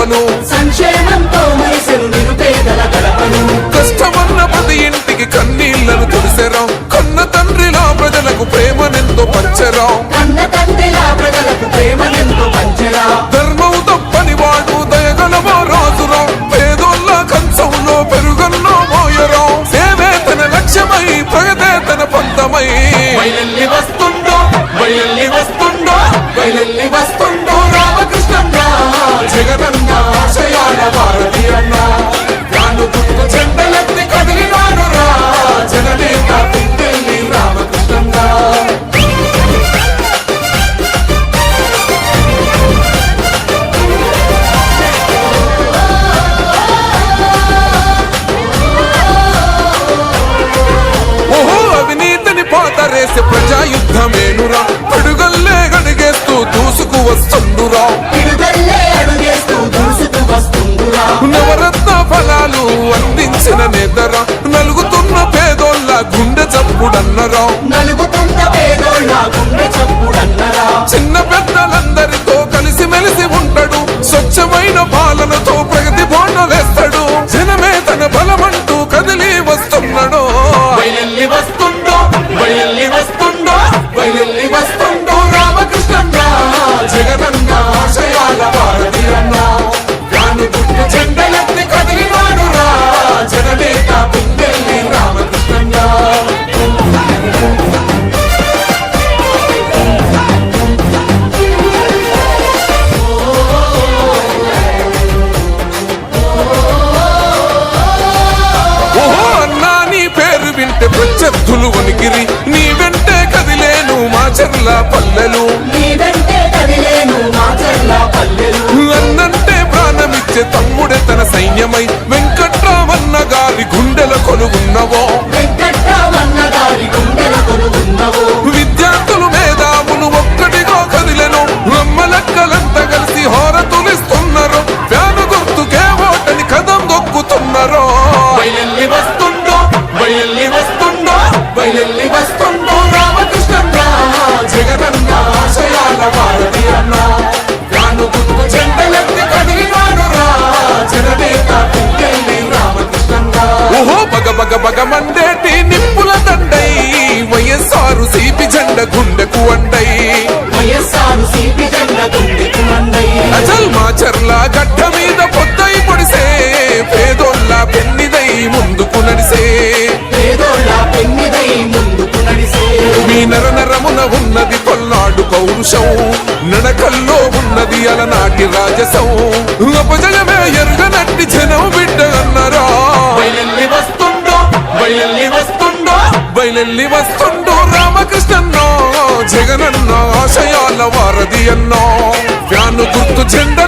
గడపను సంక్షేమంతో మైసెను నిరుపేదల గడపను. కష్టమన్న ప్రతి ఇంటికి కన్నీళ్ళను తుడిసెరా. కన్న తండ్రిలా ప్రజలకు ప్రేమనెంతో పంచరా. కన్న తండ్రిలా ప్రజలకు ప్రేమనెంతో పంచరా. ధర్మం తప్పని వాడు దయగలవో రాజురా? పేదోళ్ళ కంచంలో పెరుగన్నో మోయరా. సేవే తన లక్ష్యమై ప్రగతే తన పంతమై బయలెల్లి అవినీతిని పాతరేసి ప్రజాయుద్ధమేనురా? పడుగల్లే అడుగేస్తూ దూసుకు వస్తుండురా. నవరత్న ఫలాలు అందించిన నేతరా? నలుగుతున్న పేదోళ్ళ గుండె చప్పుడన్నరా. నలుగుతున్న పేదోళ్ళ గుండె చప్పుడన్నరా. చిన్న పెద్దలందరితో కలిసి మెలిసి ఉంటాడు స్వచ్ఛమైన పాలనతో వింటే ఉనికిరి నీ వెంటే కదిలేను మా చెర్ల పల్లెలు. బగ మండేటి నిప్పుల దండై వైఎస్ఆర్ సిపి జెండ గుండెకు అండై. అచల్ మాచర్ల గడ్డ మీద పొద్దై పొడిసే పేదోళ్ళ పెన్నిదై ముందుకు నడిసే. మీ నర నరమున ఉన్నది పల్నాడు పౌరుషం నడకల్లో ఉన్నది అలనాటి రాజసం. అపజయమే బయలెల్లి వస్తుండు రామకృష్ణన్నో జగనన్న ఆశయాల వారధి అన్నో. ఫ్యాను గుర్తు జెండలెత్తి